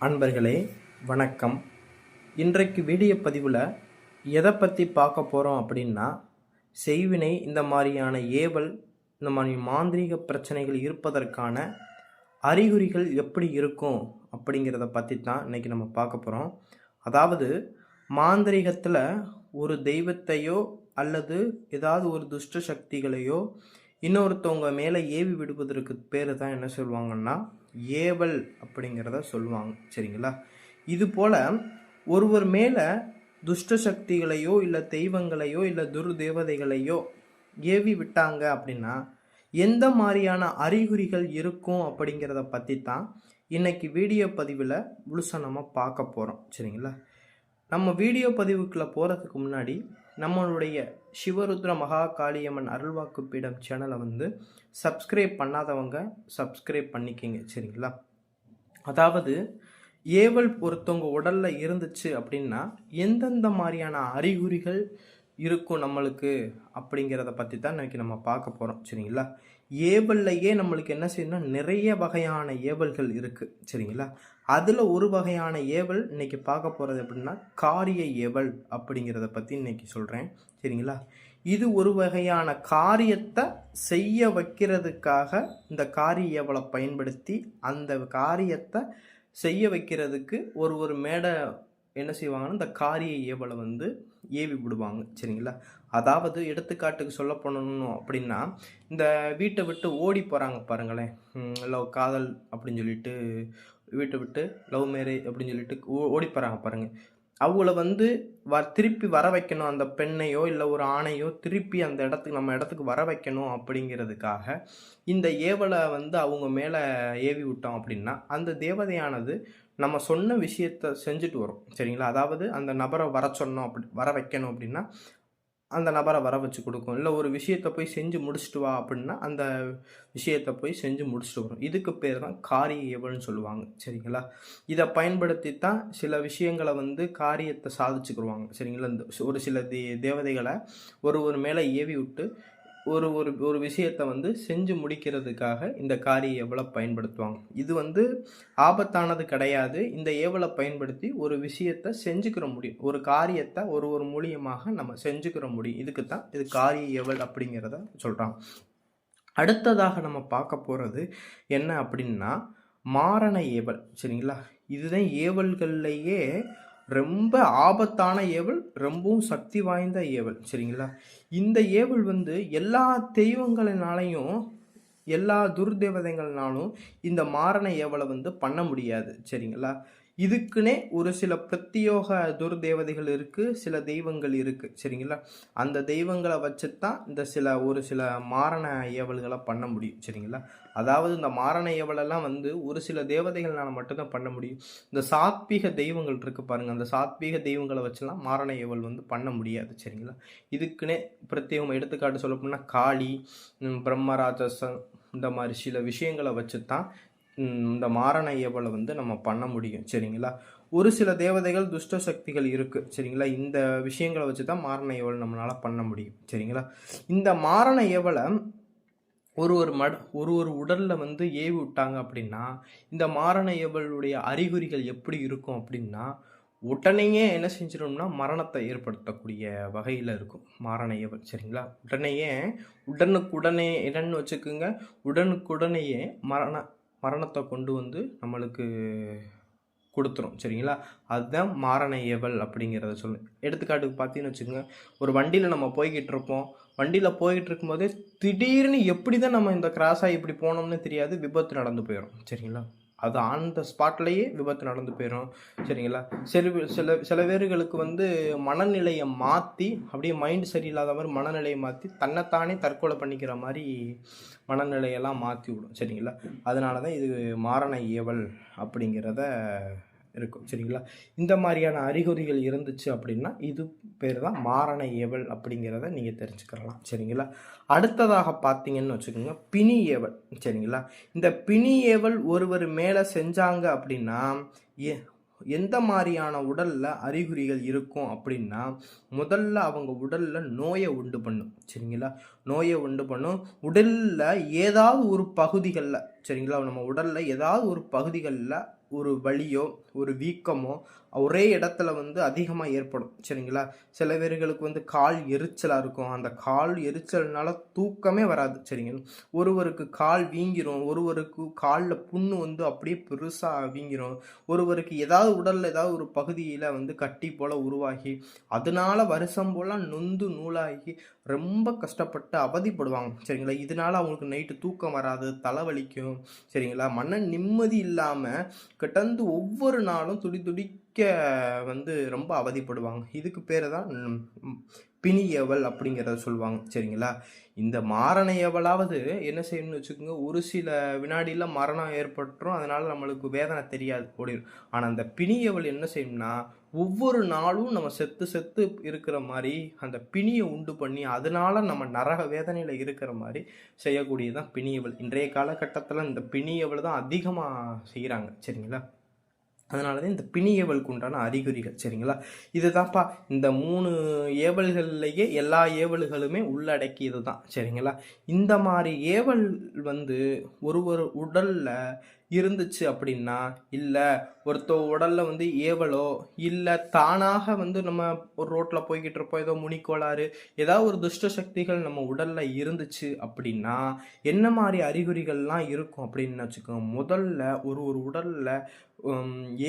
அன்பர்களே வணக்கம். இன்றைக்கு வீடியோ பதிவில் எதை பற்றி பார்க்க போகிறோம் அப்படின்னா செய்வினை இந்த மாதிரியான ஏவல் இந்த மாதிரி மாந்திரீக பிரச்சனைகள் இருப்பதற்கான அறிகுறிகள் எப்படி இருக்கும் அப்படிங்கிறத பற்றி தான் இன்றைக்கி நம்ம பார்க்க போகிறோம் அதாவது மாந்திரீகத்தில் ஒரு தெய்வத்தையோ அல்லது ஏதாவது ஒரு துஷ்ட சக்திகளையோ இன்னொருத்தவங்க மேலே ஏவி விடுவதற்கு பேர் தான் என்ன சொல்லுவாங்கன்னா ஏவல் அப்படிங்கிறத சொல்லுவாங்க. சரிங்களா? இது போல் ஒருவர் மேலே துஷ்ட சக்திகளையோ இல்லை தெய்வங்களையோ இல்லை துர் தேவதைகளையோ ஏவி விட்டாங்க அப்படின்னா எந்த மாதிரியான அறிகுறிகள் இருக்கும் அப்படிங்கிறத பற்றி தான் இன்றைக்கி வீடியோ பதிவில் முழுசாக நம்ம பார்க்க போகிறோம் சரிங்களா? நம்ம வீடியோ பதிவுக்குள்ளே போகிறதுக்கு முன்னாடி நம்மளுடைய சிவருத்ர மகா காளியம்மன் அருள்வாக்கு பீடம் சேனலை வந்து சப்ஸ்கிரைப் பண்ணாதவங்க சப்ஸ்கிரைப் பண்ணிக்கிங்க சரிங்களா? அதாவது ஏவல் ஒருத்தவங்க உடலில் இருந்துச்சு அப்படின்னா எந்தெந்த மாதிரியான அறிகுறிகள் இருக்கும் நம்மளுக்கு அப்படிங்கிறத பற்றி தான் இன்னைக்கு நம்ம பார்க்க போகிறோம் சரிங்களா? ஏவல்லையே நம்மளுக்கு என்ன செய்யணும்னா நிறைய வகையான ஏவல்கள் இருக்குது சரிங்களா? அதில் ஒரு வகையான ஏவல் இன்றைக்கி பார்க்க போகிறது எப்படின்னா காரிய ஏவல் அப்படிங்கிறத பற்றி இன்னைக்கு சொல்கிறேன் சரிங்களா? இது ஒரு வகையான காரியத்தை செய்ய வைக்கிறதுக்காக இந்த காரிய ஏவலை பயன்படுத்தி அந்த காரியத்தை செய்ய வைக்கிறதுக்கு ஒரு ஒரு மேடை என்ன செய்வாங்கன்னா இந்த காரிய ஏவலை வந்து ஏவி விடுவாங்க சரிங்களா? அதாவது எடுத்துக்காட்டுக்கு சொல்ல போனோம் அப்படின்னா இந்த வீட்டை விட்டு ஓடி போகிறாங்க பாருங்களேன். லவ் காதல் அப்படின்னு சொல்லிட்டு வீட்டை விட்டு லவ் மேரேஜ் அப்படின்னு சொல்லிட்டு ஓ- ஓடி போகிறாங்க பாருங்கள் அவங்கள வந்து வ திருப்பி வர வைக்கணும். அந்த பெண்ணையோ இல்லை ஒரு ஆணையோ திருப்பி அந்த இடத்துக்கு நம்ம இடத்துக்கு வர வைக்கணும் அப்படிங்கிறதுக்காக இந்த ஏவலை வந்து அவங்க மேலே ஏவி விட்டோம் அப்படின்னா அந்த தேவதையானது நம்ம சொன்ன விஷயத்த செஞ்சுட்டு வரும். சரிங்களா? அதாவது அந்த நபரை வர சொன்னோம் அப்படி வர வைக்கணும் அப்படின்னா அந்த நபரை வர வச்சு கொடுக்கும். இல்லை ஒரு விஷயத்தை போய் செஞ்சு முடிச்சுட்டு வா அப்படின்னா அந்த விஷயத்தை போய் செஞ்சு முடிச்சுட்டு வரும். இதுக்கு பேர் தான் காரிய ஏவல்னு சொல்லுவாங்க. சரிங்களா? இதை பயன்படுத்தி தான் சில விஷயங்களை வந்து காரியத்தை சாதிச்சுக்கிடுவாங்க. சரிங்களா? இந்த ஒரு சில தே தேவதைகளை ஒரு ஒரு மேலே ஏவி விட்டு ஒரு ஒரு ஒரு விஷயத்தை வந்து செஞ்சு முடிக்கிறதுக்காக இந்த காரிய ஏவலை பயன்படுத்துவாங்க? இது வந்து ஆபத்தானது கிடையாது. இந்த ஏவலை பயன்படுத்தி ஒரு விஷயத்தை செஞ்சுக்கிற முடியும். ஒரு காரியத்தை ஒரு ஒரு மூலியமாக நம்ம செஞ்சுக்கிற முடியும். இதுக்கு தான் இது காரிய ஏவல் அப்படிங்கிறத சொல்கிறாங்க அடுத்ததாக நம்ம பார்க்க போகிறது என்ன அப்படின்னா மாரண ஏவல். சரிங்களா? இதுதான் ஏவல்கள்லையே ரொம்ப ஆபத்தான ஏவல் ரொம்பவும் சக்தி வாய்ந்த ஏவல் சரிங்களா? இந்த ஏவல் வந்து எல்லா தெய்வங்களினாலையும் எல்லா துர்தேவதைகள்னாலும் இந்த மாரண ஏவலை வந்து பண்ண முடியாது சரிங்களா? இதுக்குன்னே ஒரு சில பிரத்யோக துர்தேவதைகள் இருக்குது சில தெய்வங்கள் இருக்குது சரிங்களா? அந்த தெய்வங்களை வச்சு தான் இந்த சில ஒரு சில மாரண ஏவல்களை பண்ண முடியும் சரிங்களா? அதாவது இந்த மாரண ஏவலெல்லாம் வந்து ஒரு சில தேவதைகள்னால் மட்டும்தான் பண்ண முடியும். இந்த சாத்வீக தெய்வங்கள் இருக்குது பாருங்கள் அந்த சாத்வீக தெய்வங்களை வச்சுலாம் மாரண ஏவல் வந்து பண்ண முடியாது சரிங்களா? இதுக்குன்னே பிரத்யேகம் எடுத்துக்காட்டு சொல்ல போனால் காளி பிரம்மராஜசன் பிரம்மராஜசம் இந்த மாதிரி சில விஷயங்களை வச்சு தான் இந்த மாரண ஏவலை வந்து நம்ம பண்ண முடியும் சரிங்களா? ஒரு சில தேவதைகள் துஷ்ட சக்திகள் இருக்குது சரிங்களா? இந்த விஷயங்களை வச்சு தான் மாரண ஏவல் நம்மளால் பண்ண முடியும் சரிங்களா? இந்த மாரண ஏவலை ஒரு ஒரு மட ஒரு ஒரு உடலில் வந்து ஏவி விட்டாங்க அப்படின்னா இந்த மாரண ஏவலுடைய அறிகுறிகள் எப்படி இருக்கும் அப்படின்னா உடனேயே என்ன செஞ்சிடும்னா மரணத்தை ஏற்படுத்தக்கூடிய வகையில் இருக்கும் மாரண ஏவல் சரிங்களா? உடனேயே உடனுக்குடனே என்னன்னு வச்சுக்கோங்க உடனுக்குடனேயே மரண மரணத்தை கொண்டு வந்து நம்மளுக்கு கொடுத்துரும் சரிங்களா? அதுதான் மாரண ஏவல் அப்படிங்கிறத சொல்லு. எடுத்துக்காட்டுக்கு பார்த்தீங்கன்னு வச்சுக்கோங்க ஒரு வண்டியில் நம்ம போய்கிட்டு இருப்போம். வண்டியில் போய்கிட்டு இருக்கும்போதே திடீர்னு எப்படி தான் நம்ம இந்த கிராஸாக இப்படி போனோம்னு தெரியாது விபத்து நடந்து போயிடும் சரிங்களா? அது ஆன் த ஸ்பாட்லேயே விபத்து நடந்து போயிடும் சரிங்களா? சில சில சில பேர்களுக்கு வந்து மனநிலையை மாற்றி அப்படியே மைண்ட் சரியில்லாத மாதிரி மனநிலையை மாற்றி தன்னைத்தானே தற்கொலை பண்ணிக்கிற மாதிரி மனநிலையெல்லாம் மாற்றி விடும். சரிங்களா? அதனால தான் இது மாரண ஏவல் அப்படிங்கிறத இருக்கும் சரிங்களா? இந்த மாதிரியான அறிகுறிகள் இருந்துச்சு அப்படின்னா இது பேர் தான் மாரண ஏவல் அப்படிங்கிறத நீங்கள் தெரிஞ்சுக்கிறலாம் சரிங்களா? அடுத்ததாக பார்த்தீங்கன்னு வச்சுக்கோங்க பிணி ஏவல் சரிங்களா? இந்த பிணி ஏவல் ஒருவர் மேலே செஞ்சாங்க அப்படின்னா எ எந்த மாதிரியான உடலில் அறிகுறிகள் இருக்கும் அப்படின்னா முதல்ல அவங்க உடலில் நோயை உண்டு பண்ணும் சரிங்களா? நோயை உண்டு பண்ணும். உடலில் ஏதாவது ஒரு பகுதிகளில் சரிங்களா? நம்ம உடலில் ஏதாவது ஒரு பகுதிகளில் ஒரு வலியோ ஒரு வீக்கமோ ஒரே இடத்துல வந்து அதிகமாக ஏற்படும். சரிங்களா? சில பேர்களுக்கு வந்து கால் எரிச்சலாக இருக்கும். அந்த கால் எரிச்சல்னால தூக்கமே வராது. சரிங்களா ஒருவருக்கு கால் வீங்கிரும். ஒருவருக்கு காலில் புண்ணு வந்து அப்படியே பெருசாக வீங்கிரும். ஒருவருக்கு ஏதாவது உடலில் ஏதாவது ஒரு பகுதியில் வந்து கட்டி போல் உருவாகி அதனால வருஷம் போல் நொந்து நூலாகி ரொம்ப கஷ்டப்பட்டு அவதிப்படுவாங்க. சரிங்களா? இதனால அவங்களுக்கு நைட்டு தூக்கம் வராது தலைவலிக்கும். சரிங்களா? மன நிம்மதி இல்லாமல் கிட்டந்து ஒவ்வொரு நாளும் துடி துடிக்க வந்து ரொம்ப அவதிப்படுவாங்க. இதுக்கு பேர் தான் பிணியவள் பிணியவல் அப்படிங்கிறத சொல்லுவாங்க. சரிங்களா? இந்த மாரண என்ன செய்யணும்னு வச்சுக்கோங்க ஒரு சில வினாடியில் மரணம் ஏற்பட்டுரும். அதனால் நம்மளுக்கு வேதனை தெரியாது ஓடிடும் ஆனால் அந்த பிணியவள் என்ன செய்யணும்னா ஒவ்வொரு நாளும் நம்ம செத்து செத்து இருக்கிற மாதிரி அந்த பிணியை உண்டு பண்ணி அதனால நம்ம நரக வேதனையில் இருக்கிற மாதிரி செய்யக்கூடியதான் பிணியவள் இன்றைய காலகட்டத்தில் இந்த பிணியவள் தான் அதிகமாக செய்கிறாங்க சரிங்களா? அதனால தான் இந்த பிணி ஏவலுக்கு உண்டான அறிகுறிகள். சரிங்களா? இதுதான்ப்பா இந்த மூணு ஏவல்கள்லேயே எல்லா ஏவல்களுமே உள்ளடக்கியது தான். சரிங்களா? இந்த மாதிரி ஏவல் வந்து ஒரு ஒரு உடலில் இருந்துச்சு அப்படின்னா இல்லை ஒருத்த உடலில் வந்து ஏவலோ இல்லை தானாக வந்து நம்ம ஒரு ரோட்டில் போய்கிட்டு இருப்போம் ஏதோ முனிக்கோளாறு ஏதாவது ஒரு துஷ்ட சக்திகள் நம்ம உடலில் இருந்துச்சு அப்படின்னா என்ன மாதிரி அறிகுறிகள்லாம் இருக்கும் அப்படின்னு வச்சுக்கோங்க முதல்ல ஒரு ஒரு உடலில்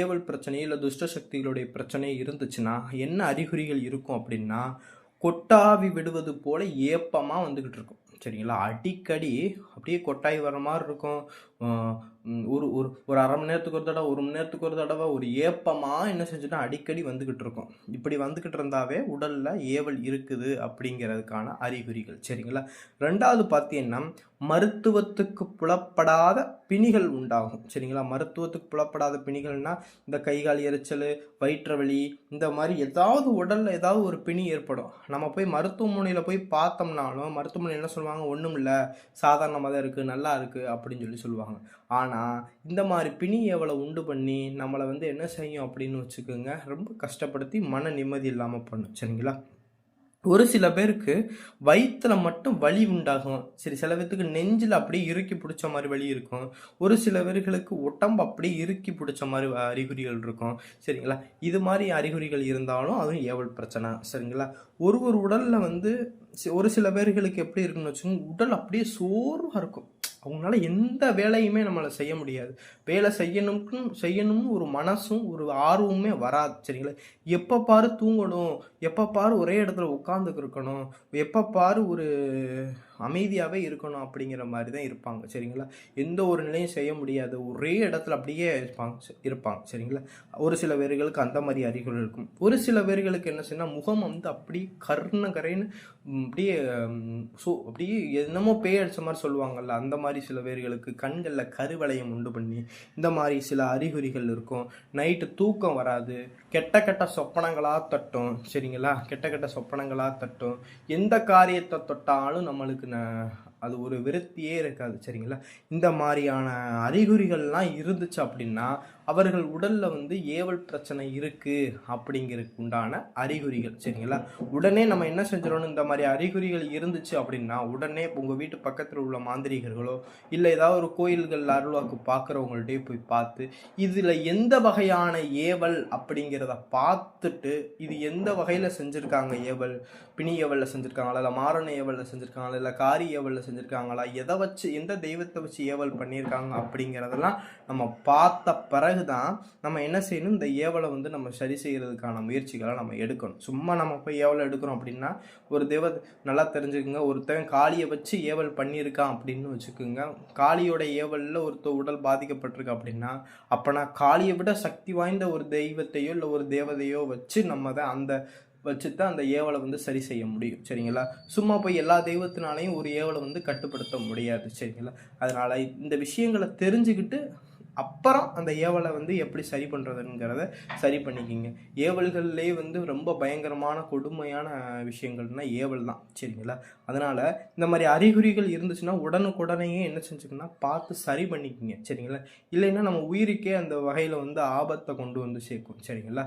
ஏவல் பிரச்சனை இல்லை துஷ்ட சக்திகளுடைய பிரச்சனை இருந்துச்சுன்னா என்ன அறிகுறிகள் இருக்கும் அப்படின்னா கொட்டாவி விடுவது போல ஏப்பமாக வந்துக்கிட்டு இருக்கும். சரிங்களா? அடிக்கடி அப்படியே கொட்டாய் வர மாதிரி இருக்கும். ஒரு ஒரு ஒரு அரை மணி நேரத்துக்கு ஒரு தடவை ஒரு மணி நேரத்துக்கு ஒரு தடவை ஒரு ஏப்பமாக என்ன செஞ்சுட்டா அடிக்கடி வந்துக்கிட்டு இருக்கும். இப்படி வந்துக்கிட்டு இருந்தாவே உடலில் ஏவல் இருக்குது அப்படிங்கிறதுக்கான அறிகுறிகள். சரிங்களா? ரெண்டாவது பார்த்தீங்கன்னா மருத்துவத்துக்கு புலப்படாத பிணிகள் உண்டாகும். சரிங்களா? மருத்துவத்துக்கு புலப்படாத பிணிகள்னா இந்த கைகால் எரிச்சல் வயிற்று வலி இந்த மாதிரி ஏதாவது உடலில் ஏதாவது ஒரு பிணி ஏற்படும். நம்ம போய் மருத்துவமனையில் போய் பார்த்தோம்னாலும் மருத்துவமனை என்ன சொல்லுவாங்க? ஒன்றும் இல்லை சாதாரணமாக தான் இருக்குது நல்லா இருக்குது அப்படின்னு சொல்லி சொல்லுவாங்க. ஆனால் இந்த மாதிரி பிணி எவ்வளோ உண்டு பண்ணி நம்மளை வந்து என்ன செய்யும் அப்படின்னு வச்சுக்கோங்க ரொம்ப கஷ்டப்படுத்தி மன நிம்மதி இல்லாமல் பண்ணும். சரிங்களா? ஒரு சில பேருக்கு வயிற்றில் மட்டும் வலி உண்டாகும். சரி சில பேர்த்துக்கு நெஞ்சில் அப்படியே இறுக்கி பிடிச்ச மாதிரி வலி இருக்கும். ஒரு சில பேர்களுக்கு உடம்பு அப்படியே இறுக்கி பிடிச்ச மாதிரி அறிகுறிகள் இருக்கும். சரிங்களா? இது மாதிரி அறிகுறிகள் இருந்தாலும் அதுவும் ஏவல் பிரச்சனை. சரிங்களா? ஒரு ஒரு உடலில் வந்து ஒரு சில பேர்களுக்கு எப்படி இருக்குன்னு வச்சுக்கோங்க உடல் அப்படியே சோர்வாக இருக்கும். அவங்களால எந்த வேலையுமே நம்மளை செய்ய முடியாது. வேலை செய்யணும்னு செய்யணும்னு ஒரு மனசும் ஒரு ஆர்வமுமே வராது சரிங்களா? எப்போ பாரு தூங்கணும். எப்போ பாரு ஒரே இடத்துல உட்காந்துக்கு இருக்கணும் எப்போ பாரு ஒரு அமைதியாகவே இருக்கணும் அப்படிங்கிற மாதிரி தான் இருப்பாங்க சரிங்களா? எந்த ஒரு நிலையும் செய்ய முடியாது. ஒரே இடத்துல அப்படியே இருப்பாங்க இருப்பாங்க சரிங்களா? ஒரு சில பேர்களுக்கு அந்த மாதிரி அறிகுறி இருக்கும். ஒரு சில பேர்களுக்கு என்ன செய்யணும் முகம் வந்து அப்படியே கர்ண கரைன்னு அப்படியே ஸோ அப்படியே என்னமோ பேய் அடித்த மாதிரி சொல்லுவாங்கல்ல அந்த மாதிரி சில பேர்களுக்கு கண்களில் கருவளையம் உண்டு பண்ணி இந்த மாதிரி சில அறிகுறிகள் இருக்கும். நைட்டு தூக்கம் வராது கெட்ட கெட்ட சொப்பனங்களாக தட்டும் சரிங்களா? கெட்ட கெட்ட சொப்பனங்களாக தட்டும். எந்த காரியத்தை தொட்டாலும் நம்மளுக்கு நான் அது ஒரு விருத்தியே இருக்காது சரிங்களா? இந்த மாதிரியான அறிகுறிகள்லாம் இருந்துச்சு அப்படின்னா அவர்கள் உடலில் வந்து ஏவல் பிரச்சனை இருக்குது அப்படிங்கிறதுக்கு உண்டான அறிகுறிகள் சரிங்களா? உடனே நம்ம என்ன செஞ்சிடணும்? இந்த மாதிரி அறிகுறிகள் இருந்துச்சு அப்படின்னா உடனே உங்கள் வீட்டு பக்கத்தில் உள்ள மாந்திரிகர்களோ இல்லை ஏதாவது ஒரு கோயில்கள் அருள்வாக்கு பார்க்குறவங்கள்ட்டே போய் பார்த்து இதில் எந்த வகையான ஏவல் அப்படிங்கிறத பார்த்துட்டு இது எந்த வகையில் செஞ்சுருக்காங்க ஏவல்? பிணி ஏவலில் செஞ்சுருக்காங்களா? இல்லை மாரண ஏவலில் செஞ்சுருக்காங்களா? இல்லை காரி ஏவலில் செஞ்சுருக்காங்களா? எதை வச்சு எந்த தெய்வத்தை வச்சு ஏவல் பண்ணியிருக்காங்க அப்படிங்கிறதெல்லாம் நம்ம பார்த்த பிறகு தான் நம்ம என்ன செய்யணும்? இந்த ஏவலை வந்து நம்ம சரி செய்கிறதுக்கான முயற்சிகளை நம்ம எடுக்கணும். சும்மா நம்ம போய் ஏவலை எடுக்கிறோம் அப்படின்னா ஒரு தேவ நல்லா தெரிஞ்சுக்குங்க. ஒருத்தன் காளியை வச்சு ஏவல் பண்ணியிருக்கான் அப்படின்னு வச்சுக்கோங்க. காளியோட ஏவலில் ஒருத்தர் உடல் பாதிக்கப்பட்டிருக்கு அப்படின்னா அப்போ நான் காளியை விட சக்தி வாய்ந்த ஒரு தெய்வத்தையோ இல்லை ஒரு தேவதையோ வச்சு நம்ம தான் அந்த வச்சு தான் அந்த ஏவலை வந்து சரி செய்ய முடியும். சரிங்களா? சும்மா போய் எல்லா தெய்வத்தினாலையும் ஒரு ஏவலை வந்து கட்டுப்படுத்த முடியாது. சரிங்களா? அதனால் இந்த விஷயங்களை தெரிஞ்சுக்கிட்டு அப்புறம் அந்த ஏவலை வந்து எப்படி சரி பண்ணுறதுங்கிறத சரி பண்ணிக்கிங்க. ஏவல்கள்லேயே வந்து ரொம்ப பயங்கரமான கொடுமையான விஷயங்கள்னா ஏவல் தான். சரிங்களா? அதனால் இந்த மாதிரி அறிகுறிகள் இருந்துச்சுன்னா உடனுக்குடனேயே என்ன செஞ்சுக்கணும்னா பார்த்து சரி பண்ணிக்கிங்க. சரிங்களா? இல்லைன்னா நம்ம உயிருக்கே அந்த வகையில் வந்து ஆபத்தை கொண்டு வந்து சேர்க்கும். சரிங்களா?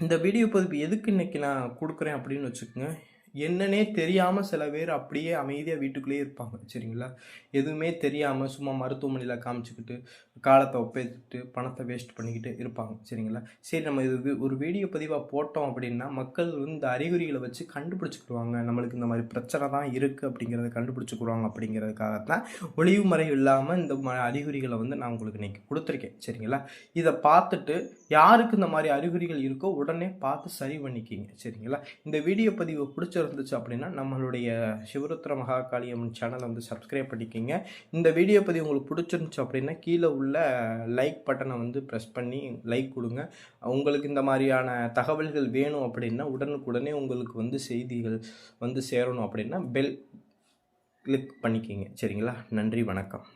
இந்த வீடியோ பதிப்பு எதுக்கு இன்னைக்கு நான் கொடுக்குறேன் அப்படின்னு வச்சுக்கோங்க. என்னன்னே தெரியாமல் சில பேர் அப்படியே அமைதியாக வீட்டுக்குள்ளேயே இருப்பாங்க. சரிங்களா? எதுவுமே தெரியாமல் சும்மா மருத்துவமனையில் காமிச்சிக்கிட்டு காலத்தை ஒப்பேத்துட்டு பணத்தை வேஸ்ட் பண்ணிக்கிட்டு இருப்பாங்க. சரிங்களா? சரி நம்ம இது ஒரு வீடியோ பதிவாக போட்டோம் அப்படின்னா மக்கள் வந்து இந்த அறிகுறிகளை வச்சு கண்டுபிடிச்சிக்கிடுவாங்க. நம்மளுக்கு இந்த மாதிரி பிரச்சனை தான் இருக்குது அப்படிங்கிறத கண்டுபிடிச்சிக்கிடுவாங்க அப்படிங்கிறதுக்காகத்தான் ஒளிவு மறைவு இல்லாமல் இந்த ம அறிகுறிகளை வந்து நான் உங்களுக்கு இன்னைக்கு கொடுத்துருக்கேன். சரிங்களா? இதை பார்த்துட்டு யாருக்கு இந்த மாதிரி அறிகுறிகள் இருக்கோ உடனே பார்த்து சரி பண்ணிக்கிங்க. சரிங்களா? இந்த வீடியோ பதிவை பிடிச்ச பிடிச்சிருந்துச்சு அப்படின்னா நம்மளுடைய சிவருத்திர மகாகாளி அம்மன் சேனலை வந்து சப்ஸ்கிரைப் பண்ணிக்கிங்க. இந்த வீடியோ பதிவு உங்களுக்கு பிடிச்சிருந்துச்சு அப்படின்னா கீழே உள்ள லைக் பட்டனை வந்து ப்ரெஸ் பண்ணி லைக் கொடுங்க. உங்களுக்கு இந்த மாதிரியான தகவல்கள் வேணும் அப்படின்னா உடனுக்குடனே உங்களுக்கு வந்து செய்திகள் வந்து சேரணும் அப்படின்னா பெல் கிளிக் பண்ணிக்கிங்க. சரிங்களா? நன்றி வணக்கம்.